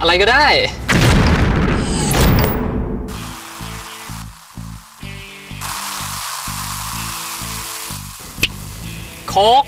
อะไรก็ได้ โคก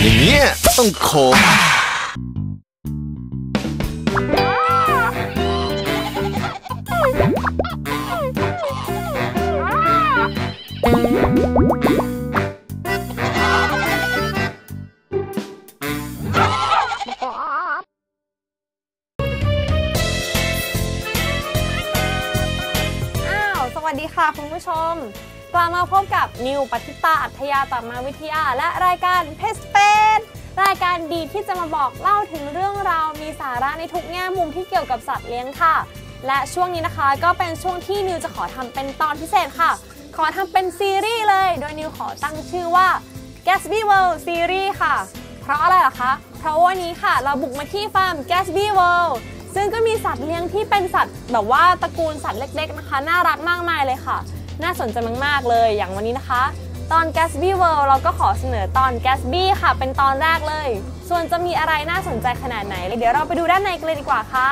อย่างเงี้ยต้องโคก วสวัสดีค่ะคุณผู้ชม กลับมาพบกับนิวปฏิตาอัธยาตมาวิทยา และรายการเพสเปนรายการดีที่จะมาบอกเล่าถึงเรื่องราวมีสาระในทุกแง่มุมที่เกี่ยวกับสัตว์เลี้ยงค่ะ และช่วงนี้นะคะก็เป็นช่วงที่นิวจะขอทำเป็นตอนพิเศษค่ะ ขอทำเป็นซีรีส์เลย โดยนิวขอตั้งชื่อว่า Gatsby World Series ค่ะ เพราะอะไรล่ะคะ เพราะวันนี้ค่ะ เราบุกมาที่ฟาร์ม Gatsby World ซึ่งก็มีสัตว์เลี้ยงที่เป็นสัตว์แบบว่าตระกูลสัตว์เล็กๆนะคะ น่ารักมากมายเลยค่ะ น่าสนใจมากๆเลย อย่างวันนี้นะคะ ตอน Gatsby World เราก็ขอเสนอตอน Gatsby ค่ะ เป็นตอนแรกเลย ส่วนจะมีอะไรน่าสนใจขนาดไหน เดี๋ยวเราไปดูด้านในกันเลยดีกว่าค่ะ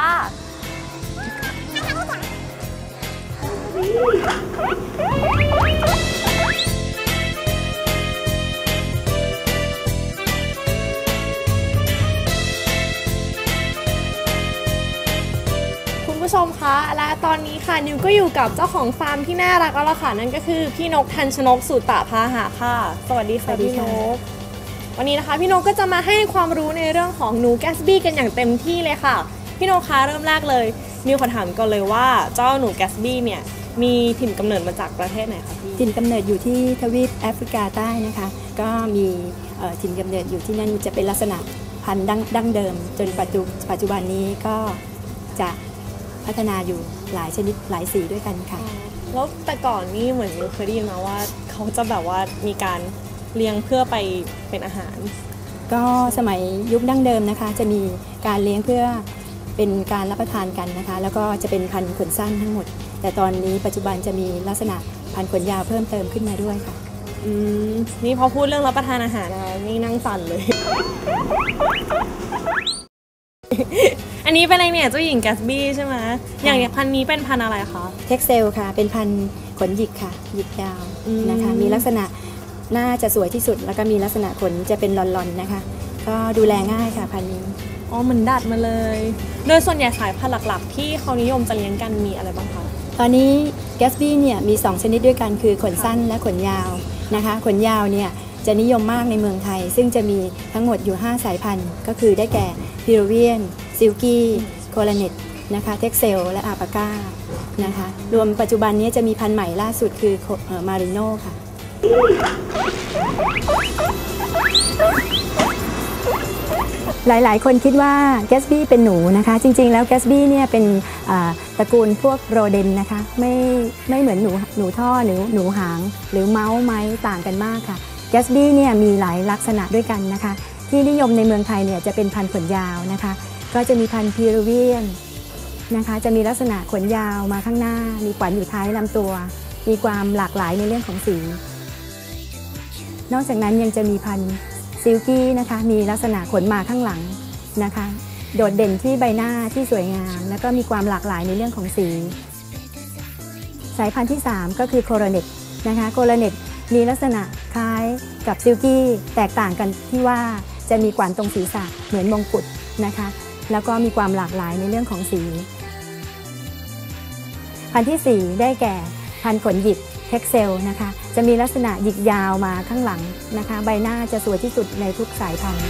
มคะและตอนนี้ค่ะนิวก็อยู่กับเจ้าของฟาร์มที่น่ารักแล้วล่ะค่ะนั่นก็คือพี่นกทันชนกสุตะพาหะค่ะ สวัสดีค่ะสวัสดีพี่นค่ะ ก วันนี้นะคะพี่นกก็จะมาให้ความรู้ในเรื่องของหนูแกสบี้กันอย่างเต็มที่เลยค่ะ พี่นกคะเริ่มแรกเลย นิวขอถามก่อนเลยว่าเจ้าหนูแกสบี้เนี่ยมีถิ่นกำเนิดมาจากประเทศไหนคะพี่ถิ่นกำเนิดอยู่ที่ทวีปแอฟริกาใต้นะคะ ก็มีเอ่อถิ่นกำเนิดอยู่ที่นั่นจะเป็นลักษณะพันธุ์ดั้งดั้งเดิม จนปัจจุปัจจุบันนี้ก็จะ พัฒนาอยู่หลายชนิดหลายสีด้วยกันค่ะ แล้วแต่ก่อนนี่เหมือนนิวเคยได้ยินมาว่าเขาจะแบบว่ามีการเลี้ยงเพื่อไปเป็นอาหาร ก็สมัยยุคดั้งเดิมนะคะ จะมีการเลี้ยงเพื่อเป็นการรับประทานกันนะคะ แล้วก็จะเป็นพันธุ์ขนสั้นทั้งหมด แต่ตอนนี้ปัจจุบันจะมีลักษณะพันธุ์ขนยาวเพิ่มเติมขึ้นมาด้วยค่ะอืมนี่พอพูดเรื่องรับประทานอาหารนะคะนี่นั่งสั่นเลยอั นนี้เป็นอะไรเนี่ยเจ้าหญิงแกสบี้ใช่ไหมอย่างเนี้ยพันธุ์นี้เป็นพันธุ์อะไรคะ เท็กเซลค่ะ เป็นพันธุ์ขนหยิกค่ะ หยิกยาวอืมนะคะ มีลักษณะน่าจะสวยที่สุด แล้วก็มีลักษณะขนจะเป็นลอนๆนะคะ ก็ดูแลง่ายค่ะพันธุ์นี้ อ๋อเหมือนดัดมาเลย โดยส่วนใหญ่สายพันธุ์หลักๆ ที่เขานิยมจะเลี้ยงกันมีอะไรบ้างคะ ตอนนี้แกสบี้เนี่ยมี 2 ชนิดด้วยกันคือขนสั้นและขนยาวนะคะ ขนยาวเนี่ยจะนิยมมากในเมืองไทย ซึ่งจะมีทั้งหมดอยู่ 5 สายพันธุ์ ก็คือได้แก่พิโรเวียนซิลกี้โคลาเนตนะคะเท็กเซลและอาปาก้านะคะรวมปัจจุบันนี้จะมีพันธุ์ใหม่ล่าสุดคือมาริโน่ค่ะ หลายๆ คนคิดว่าแกสบี้เป็นหนูนะคะ จริง ๆ แล้วแกสบี้เนี่ยเป็นตระกูลพวกโรเดนนะคะ ไม่ไม่เหมือนหนูหนูท่อหรือหนูหาง หรือเมาส์ไม้ต่างกันมากค่ะแกสบี้เนี่ยมีหลายลักษณะด้วยกันนะคะ ที่นิยมในเมืองไทยเนี่ยจะเป็นพันธุ์ขนยาวนะคะ ก็จะมีพันธุ์พีรเวียนนะคะ จะมีลักษณะขนยาวมาข้างหน้า มีขวัญอยู่ท้ายลำตัว มีความหลากหลายในเรื่องของสี นอกจากนั้นยังจะมีพันธุ์ซิลกี้นะคะ มีลักษณะขนมาข้างหลังนะคะ โดดเด่นที่ใบหน้าที่สวยงาม แล้วก็มีความหลากหลายในเรื่องของสี สายพันธุ์ที่ 3 ก็คือโคโรเนตนะคะโคโรเนตมีลักษณะคล้ายกับซิลกี้ แตกต่างกันที่ว่าจะมีกวานตรงศีรษะเหมือนมงกุฎนะคะ แล้วก็มีความหลากหลายในเรื่องของสี พันธุ์ที่ 4 ได้แก่พันธุ์ขนหยิกเท็กเซลนะคะ จะมีลักษณะหยิกยาวมาข้างหลังนะคะ ใบหน้าจะสวยที่สุดในทุกสายพันธุ์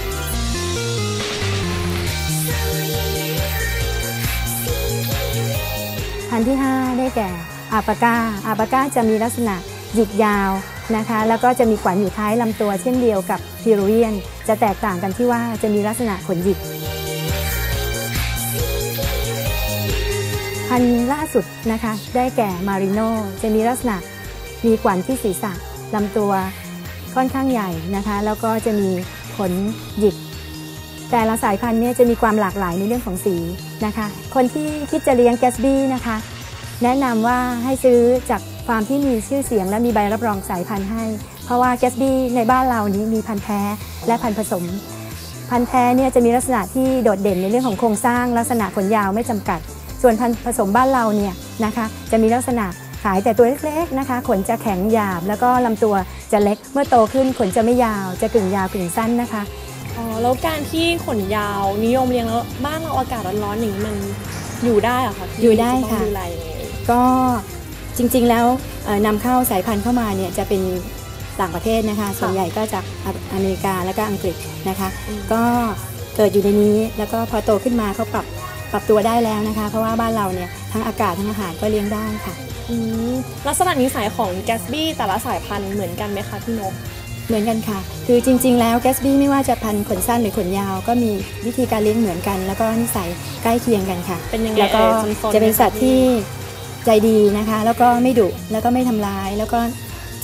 พันธุ์ที่ 5 ได้แก่อาปาก้าอาปาก้าจะมีลักษณะหยิกยาวนะคะ แล้วก็จะมีขวัญอยู่ท้ายลำตัวเช่นเดียวกับพิโรเวียน จะแตกต่างกันที่ว่าจะมีลักษณะขนหยิก พันธุ์ล่าสุดนะคะ ได้แก่มาริโนจะมีลักษณะมีขวัญที่ศีรษะลำตัวค่อนข้างใหญ่นะคะ แล้วก็จะมีขนหยิก แต่ละสายพันธุ์เนี่ยจะมีความหลากหลายในเรื่องของสีนะคะ คนที่คิดจะเลี้ยงแกสบี้นะคะ แนะนำว่าให้ซื้อจากฟาร์มที่มีชื่อเสียงและมีใบรับรองสายพันธุ์ให้ เพราะว่าแกสบี้ในบ้านเรานี้มีพันธุ์แท้และพันธุ์ผสม พันธุ์แท้เนี่ยจะมีลักษณะที่โดดเด่นในเรื่องของโครงสร้างลักษณะขนยาวไม่จำกัด ส่วนพันธุ์ผสมบ้านเราเนี่ยนะคะจะมีลักษณะขายแต่ตัวเล็กๆนะคะขนจะแข็งหยาบ แล้วก็ลำตัวจะเล็กเมื่อโตขึ้นขนจะไม่ยาว จะกึ่งยาวกึ่งสั้นนะคะอ๋อแล้วการที่ขนยาวนิยมเลี้ยงแล้วบ้านเราอากาศร้อนๆอย่างนี้มันอยู่ได้เหรอะคะพี่อยู่ได้จต้ค่ะองดูแลยังไงเอ่ยก็จริงๆแล้วเอ่อนำเข้าสายพันธุ์เข้ามาเนี่ยจะเป็นต่างประเทศนะคะ ส่วนใหญ่ก็จากออเมริกาและก็อังกฤษนะคะ ก็เกิดอยู่ในนี้แล้วก็พอโตขึ้นมาเขาปรับ ปรับตัวได้แล้วนะคะ เพราะว่าบ้านเราเนี่ยทั้งอากาศทั้งอาหารก็เลี้ยงได้ค่ะอืมลักษณะนิสัยของแกสบี้แต่ละสายพันธุ์เหมือนกันไหมคะพี่นกเหมือนกันค่ะ คือจริง ๆ แล้วแกสบี้ไม่ว่าจะพันธุ์ขนสั้นหรือขนยาว ก็มีวิธีการเลี้ยงเหมือนกัน แล้วก็นิสัยใกล้เคียงกันค่ะเป็นยังไงแล้วก็เอ่ยซนๆจะเป็นไหมคสัตว์ที่ใจดีนะคะ แล้วก็ไม่ดุแล้วก็ไม่ทำร้าย แล้วก็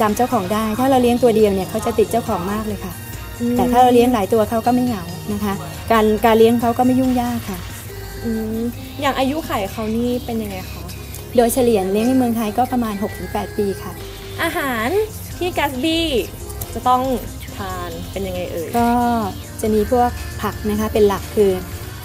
จำเจ้าของได้ ถ้าเราเลี้ยงตัวเดียวเนี่ยเขาจะติดเจ้าของมากเลยค่ะอืมแต่ถ้าเราเลี้ยงหลายตัวเขาก็ไม่เหงานะคะ การการเลี้ยงเขาก็ไม่ยุ่งยากค่ะ อืมอย่างอายุไขเขานี่เป็นยังไงคะ โดยเฉลี่ยเลี้ยงในเมืองไทยก็ประมาณ 6-8 ปีค่ะ อาหารที่แกสบี้จะต้องทานเป็นยังไงเอ่ย ก็จะมีพวกผักนะคะเป็นหลักคือ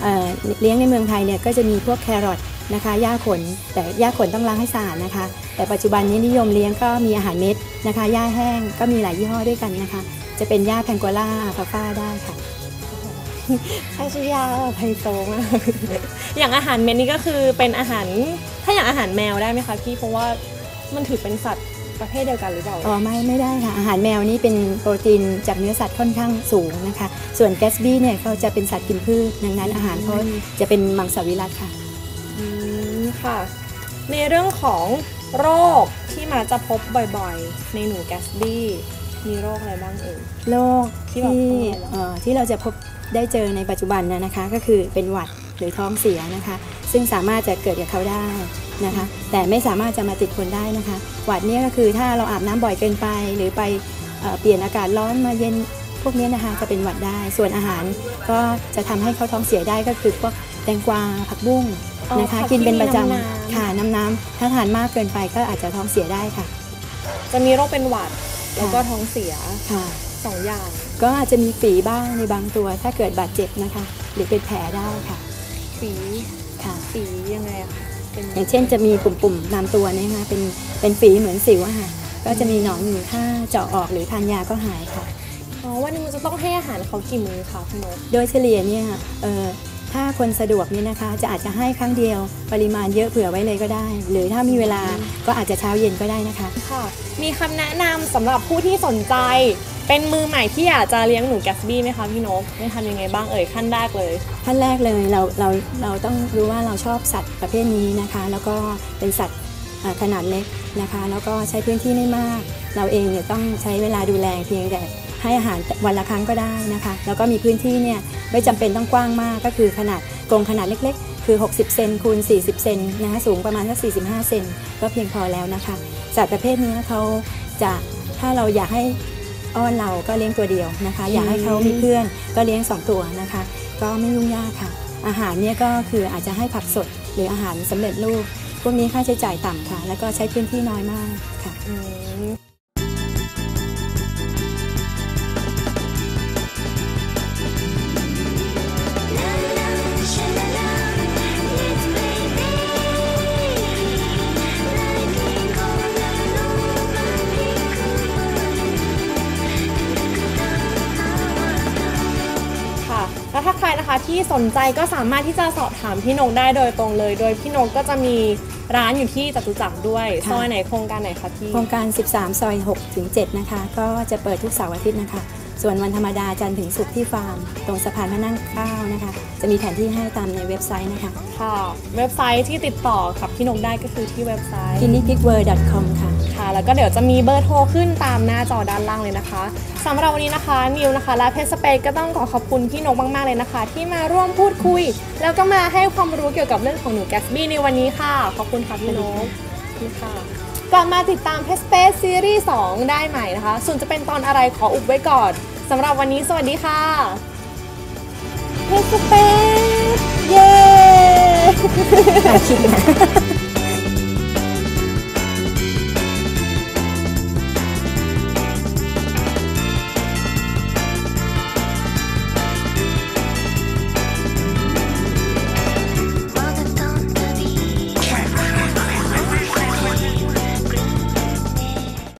เอ่อเลี้ยงในเมืองไทยเนี่ยก็จะมีพวกแครอทนะคะหญ้าขนแต่หญ้าขนต้องล้างให้สะอาดนะคะ แต่ปัจจุบันนี้นิยมเลี้ยงก็มีอาหารเม็ดนะคะหญ้าแห้งก็มีหลายยี่ห้อด้วยกันนะคะ จะเป็นหญ้าแพงโกล่าฟาฟ้าได้ค่ะ ใช่ชื่อยาไฮโซมากอย่างอาหารเม็ดนี่ก็คือเป็นอาหารถ้าอย่างอาหารแมวได้ไหมคะพี่เพราะว่ามันถือเป็นสัตว์ประเภทเดียวกันหรือเปล่าอ๋อไม่ไม่ได้ค่ะ อาหารแมวนี่เป็นโปรตีนจากเนื้อสัตว์ค่อนข้างสูงนะคะ ส่วนแกสบี้เนี่ยเขาจะเป็นสัตว์กินพืชดังนั้นอาหารเขาจะเป็นมังสวิรัตค่ะอืมค่ะ ในเรื่องของโรคที่มาจะพบบ่อยๆ ในหนูแกสบี้ มีโรคอะไรบ้างเอ่ย โรคที่ที่แบบต้องระวังเอ่อที่เราจะพบได้เจอในปัจจุบันนะนะคะ ก็คือเป็นหวัดหรือท้องเสียนะคะ ซึ่งสามารถจะเกิดกับเขาได้นะคะ แต่ไม่สามารถจะมาติดคนได้นะคะ หวัดเนี่ยก็คือถ้าเราอาบน้ำบ่อยเกินไป หรือไปเอ่อเปลี่ยนอากาศร้อนมาเย็นพวกนี้นะคะจะเป็นหวัดได้ ส่วนอาหารก็จะทำให้เขาท้องเสียได้ก็คือพวกแตงกวาผักบุ้งอ๋อนะคะผักกินเป็นประจที่มีน้ำำค่ะน้ำน้ำถ้าทานมากเกินไปก็อาจจะท้องเสียได้ค่ะ จะมีโรคเป็นหวัด แล้วก็ท้องเสียค่ะสองอย่าง ก็อาจจะมีฝีบ้างในบางตัว ถ้าเกิดบาดเจ็บนะคะ หรือเป็นแผลได้ค่ะ ฝีค่ะฝียังไงอะคะเป็นอย่างเช่นจะมีปุ่มๆตามตัวเนยนะคะเป็นเป็นฝีเหมือนสิวอะค่ะก็จะมีหนองอยู่ถ้าเจาะออกหรือทานยาก็หายค่ะอ๋อวันหนึงมันจะต้องให้อาหารเขากี่มื้อคะพี่นกโดยเฉลี่ยเนี่ยเอ่อ ถ้าคนสะดวกเนี่ยนะคะ จะอาจจะให้ครั้งเดียว ปริมาณเยอะเผื่อไว้เลยก็ได้ หรือถ้ามีเวลาก็อาจจะเช้าเย็นก็ได้นะคะ ค่ะ มีคำแนะนำสำหรับผู้ที่สนใจ เป็นมือใหม่ที่อยากจะเลี้ยงหนูแกสบี้ไหมคะพี่นกไม่ทำยังไงบ้างเอ่ยขั้นแรกเลย ขั้นแรกเลยเราเราเราต้องรู้ว่าเราชอบสัตว์ประเภทนี้นะคะ แล้วก็เป็นสัตว์อ่าขนาดเล็กนะคะ แล้วก็ใช้พื้นที่ไม่มาก เราเองเนี่ยต้องใช้เวลาดูแลเพียงแต่ให้อาหารวันละครั้งก็ได้นะคะ แล้วก็มีพื้นที่เนี่ย ไม่จำเป็นต้องกว้างมากก็คือขนาดกรงขนาดเล็ก ๆ คือ 60 เซนคูณ 40 เซนนะคะสูงประมาณสัก 45 เซนก็เพียงพอแล้วนะคะสัตว์ประเภทนี้เขาจะถ้าเราอยากให้อ้อนเราก็เลี้ยงตัวเดียวนะคะ อยากให้เขามีเพื่อนก็เลี้ยงสองตัวนะคะ ก็ไม่ยุ่งยากค่ะ อาหารเนี่ยก็คืออาจจะให้ผักสดหรืออาหารสำเร็จรูปพวกนี้ค่าใช้จ่ายต่ำค่ะ แล้วก็ใช้พื้นที่น้อยมากค่ะอืมค่ะ ที่สนใจก็สามารถที่จะสอบถามพี่นกได้โดยตรงเลย โดยพี่นกก็จะมีร้านอยู่ที่จตุจักรด้วยค่ะซอยไหนโครงการไหนคะพี่โครงการ 13 ซอย6ถึง7นะคะ ก็จะเปิดทุกเสาร์อาทิตย์นะคะ ส่วนวันธรรมดาจันทร์ถึงศุกร์ที่ฟาร์ม ตรงสะพานพระนั่งเกล้านะคะ จะมีแผนที่ให้ตามในเว็บไซต์นะคะ ค่ะ เว็บไซต์ที่ติดต่อกับพี่นกได้ก็คือที่เว็บไซต์ k i n i p i c w o r l d c o m ค่ะค่ะ แล้วก็เดี๋ยวจะมีเบอร์โทรขึ้นตามหน้าจอด้านล่างเลยนะคะสำหรับวันนี้นะคะนิวนะคะและเพชรสเปซก็ต้องขอขอบคุณพี่นกมากๆเลยนะคะ ที่มาร่วมพูดคุย แล้วก็มาให้ความรู้เกี่ยวกับเรื่องของหนูแกสบี้ในวันนี้ค่ะ ขอบคุณค่ะพี่นกนี่ค่ะกลับมาติดตามเพชรสเปซซีรีส์2ได้ใหม่นะคะ ส่วนจะเป็นตอนอะไรขออุบไว้ก่อนสำหรับวันนี้สวัสดีค่ะเพชรสเปซเย้คิดนะ